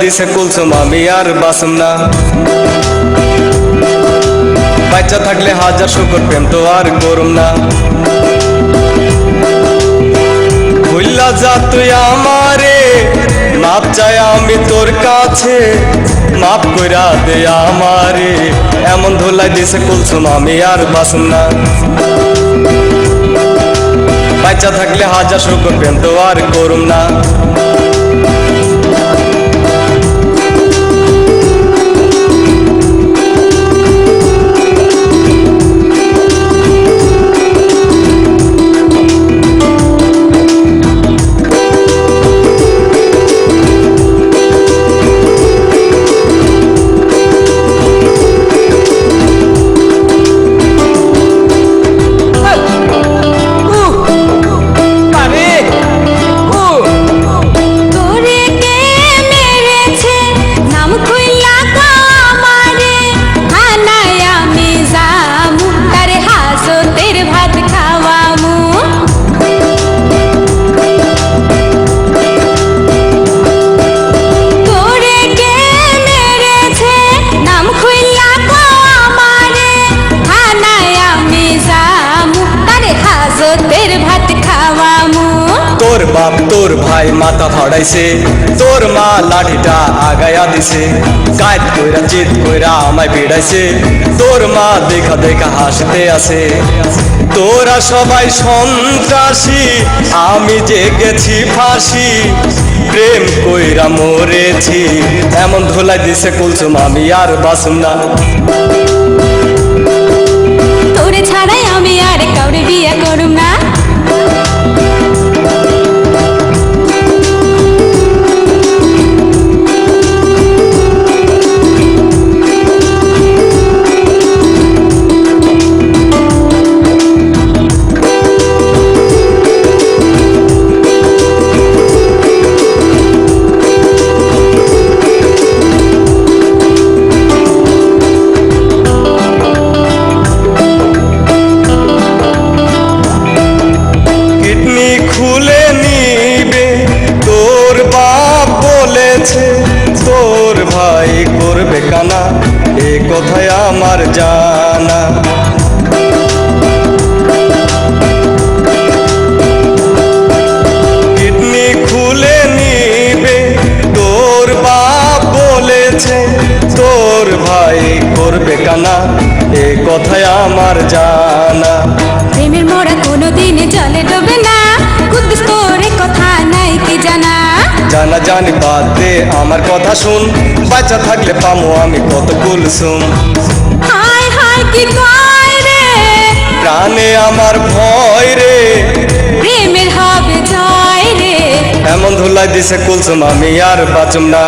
দিছে কুলসুম, আমি আর বাসুম না। বাচ্চা থাকলে হাজার শুকর প্রেম তো আর করুম না। ভুল্লা যা তুই আমারে, মাপ চাই আমি তোর কাছে, মাপ কইরা দে আমারে। এমন ধুলাই দিছে কুলসুম, আমি আর বাসুম না। বাচ্চা থাকলে হাজার শুকর প্রেম তো আর করুম না। বাপ তোর ভাই মাথা ফাড়াইছে, তোর মা লাঠিটা আগায়া দিছে। কায়দ কইরা চিত কইরা আমায় বিড়াইছে, তোর মা দেখা দেখা হাসতে আছে। তোরা সবাই সন্ত্রাসী, আমি যে গেছি ফাঁসি, প্রেম কইরা মরেছি, এমন ধোলাই দিছে কুলসুম, আমি আর বাসুম না। তোরে ছাড়াই আমি আর কাউরে বিয়ে করুম না। করবে কানা এ কথায় আমার জানা। কিডনি খুলে নিবে, তোর বাপ বলেছে, তোর ভাই করবে কানা, এ কথায় আমার জানা। প্রেমের মোড়া কোনো দিনে জলে ডোবে না। জানি বাদ দে আমার কথা শুন। বাচ্চা থাকলে পামো আমি কত কুলসুম। হায় হায় কি রে। প্রাণে আমার ভয় রে। প্রেমের হবে যায় রে। এমন ধুলাই দিছে কুলসুম আমি আর বাঁচুম না।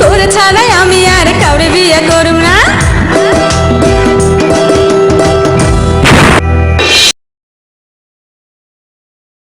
তোর ছাড়া